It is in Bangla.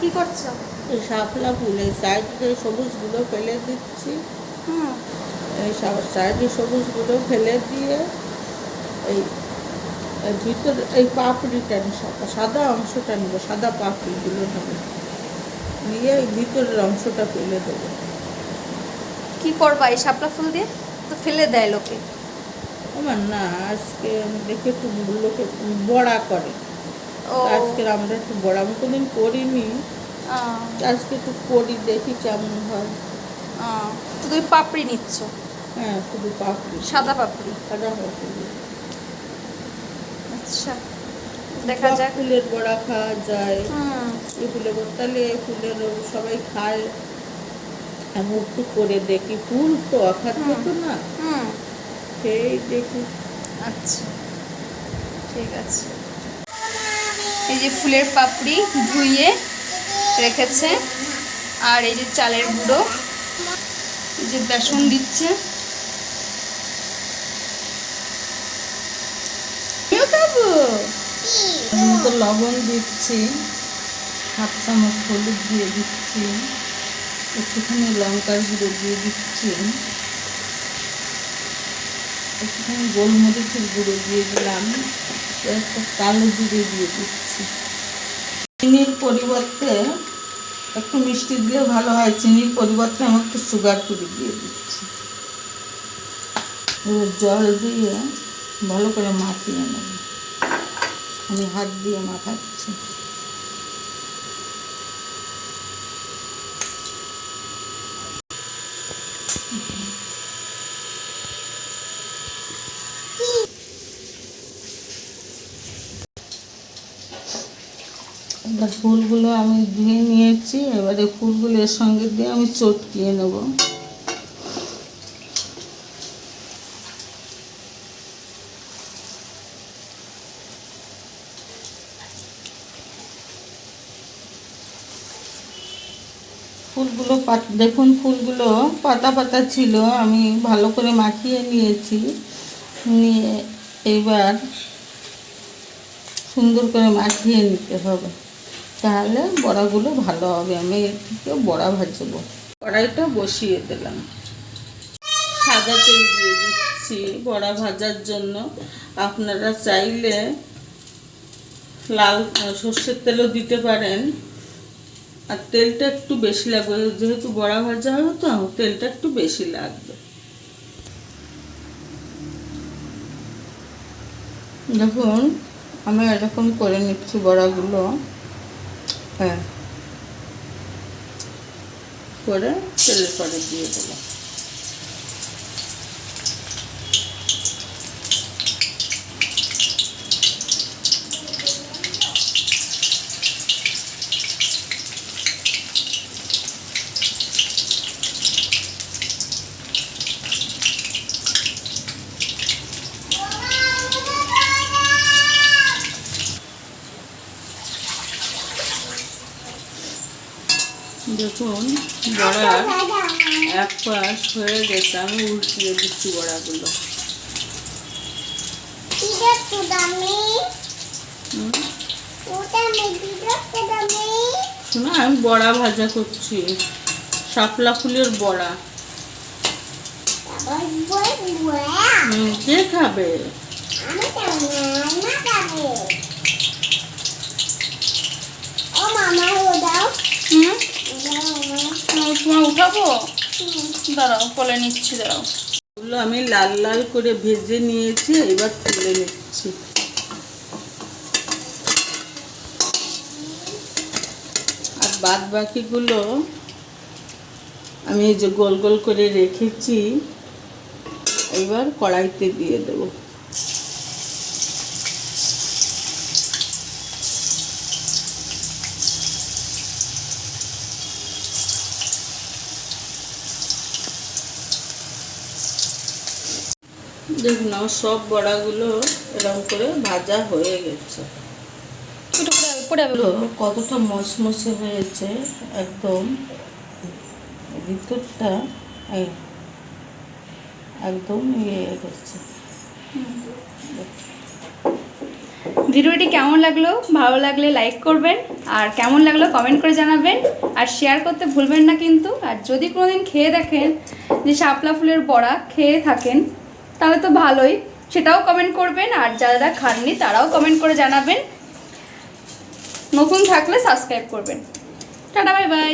কি করছ? এই শাপলা ফুলের সাইডে সবুজগুলো ফেলে দিচ্ছি। হুম। এই সাইডে সবুজগুলো ফেলে দিয়ে এই ভিতর এই পাপড়িটা সাদা অংশটা নেব সাদা পাপড়িগুলো নেব। নিয়ে এই ভিতরের অংশটা ফেলে দেবো। কি করবা এই শাপলা ফুল দিয়ে? তো ফেলে দেয় লোকে। আমার না আজকে দেখে একটু লোকে বড়া করে। আজকে আমরা একটু বড়া আমি কোনোদিন করিনি। আজকে একটু করি দেখি কেমন হয়। তুমি পাপড়ি নিচ্ছ? হ্যাঁ শুধু পাপড়ি। সাদা পাপড়ি? সাদা পাপড়ি। আচ্ছা দেখা যাক। ফুলের বড়া খাওয়া যায়। এই ফুলের বড়া তাহলে ফুলের সবাই খায়। আমি একটু করে দেখি। ফুল তো খাচ্ছে তো না। সেই দেখি। আচ্ছা ঠিক আছে। এই যে ফুলের পাপড়ি ধুইয়ে রেখেছে। আর এই যে চালের গুঁড়ো যে বেসন দিচ্ছে। লবণ দিচ্ছি, হাফ চামচ হলুদ দিয়ে দিচ্ছি, একটুখানি লঙ্কার গুঁড়ো দিয়ে দিচ্ছি। একটুখানি গোলমরিচের গুঁড়ো দিয়ে দিলাম। একটা কালো জিরে দিয়ে দিচ্ছি। চিনির পরিবর্তে একটু মিষ্টি দিলে ভালো হয়। চিনির পরিবর্তে আমি একটু সুগার পুরি দিয়ে দিচ্ছি। এবার জল দিয়ে ভালো করে মাখিয়ে নেব। আমি হাত দিয়ে মাখাচ্ছি। এবার ফুলগুলো আমি ধুয়ে নিয়েছি, এবারে ফুলগুলো এর সঙ্গে দিয়ে আমি চটকিয়ে নেব। ফুলগুলো দেখুন ফুলগুলো পাতা পাতা ছিল, আমি ভালো করে মাখিয়ে নিয়েছি। নিয়ে এবার সুন্দর করে মাখিয়ে নিতে হবে। তাহলে বড়াগুলো ভালো হবে। আমি এর বড়া ভাজবো। কড়াইটা বসিয়ে দিলাম। সাদা তেল দিয়ে দিচ্ছি বড়া ভাজার জন্য। আপনারা চাইলে লাল সর্ষের তেলও দিতে পারেন। আর তেলটা একটু বেশি লাগবে। যেহেতু বড়া ভাজা হবে তো, তেলটা একটু বেশি লাগবে। দেখুন, আমি এরকম করে নিচ্ছি বড়াগুলো। হ্যাঁ। করে তেলের পরে দিয়ে দেবো। দেখুন, বড়া এক পাশ হয়ে গেছে, আমি উল্টিয়ে দিচ্ছি বড়াগুলো। হুম। আমি বড়া ভাজা করছি, শাপলা ফুলের বড়া। কে খাবে? হুম? তোমার উঠাবো? দাঁড়াও কলে নিচ্ছি, দাঁড়াও। এগুলো আমি লাল লাল করে ভেজে নিয়েছি, এবার তুলে নিচ্ছি। আর বাদ বাকিগুলো আমি যে গোল গোল করে রেখেছি, এবার কড়াইতে দিয়ে দেবো। দেখুন আমার সব বড়াগুলো এরকম করে ভাজা হয়ে গেছে। কতটা মসমসে হয়েছে একদম। ভিতরটা একদম ইয়ে হচ্ছে ভিডিওটি কেমন লাগল? ভালো লাগলে লাইক করবেন আর কেমন লাগল কমেন্ট করে জানাবেন আর শেয়ার করতে ভুলবেন না কিন্তু। আর যদি কোনোদিন খেয়ে দেখেন যে শাপলা ফুলের বড়া খেয়ে থাকেন তাহলে তো ভালোই। সেটাও কমেন্ট করবেন, আর যারা খাননি তারাও কমেন্ট করে জানাবেন। নতুন থাকলে সাবস্ক্রাইব করবেন। Tata bye bye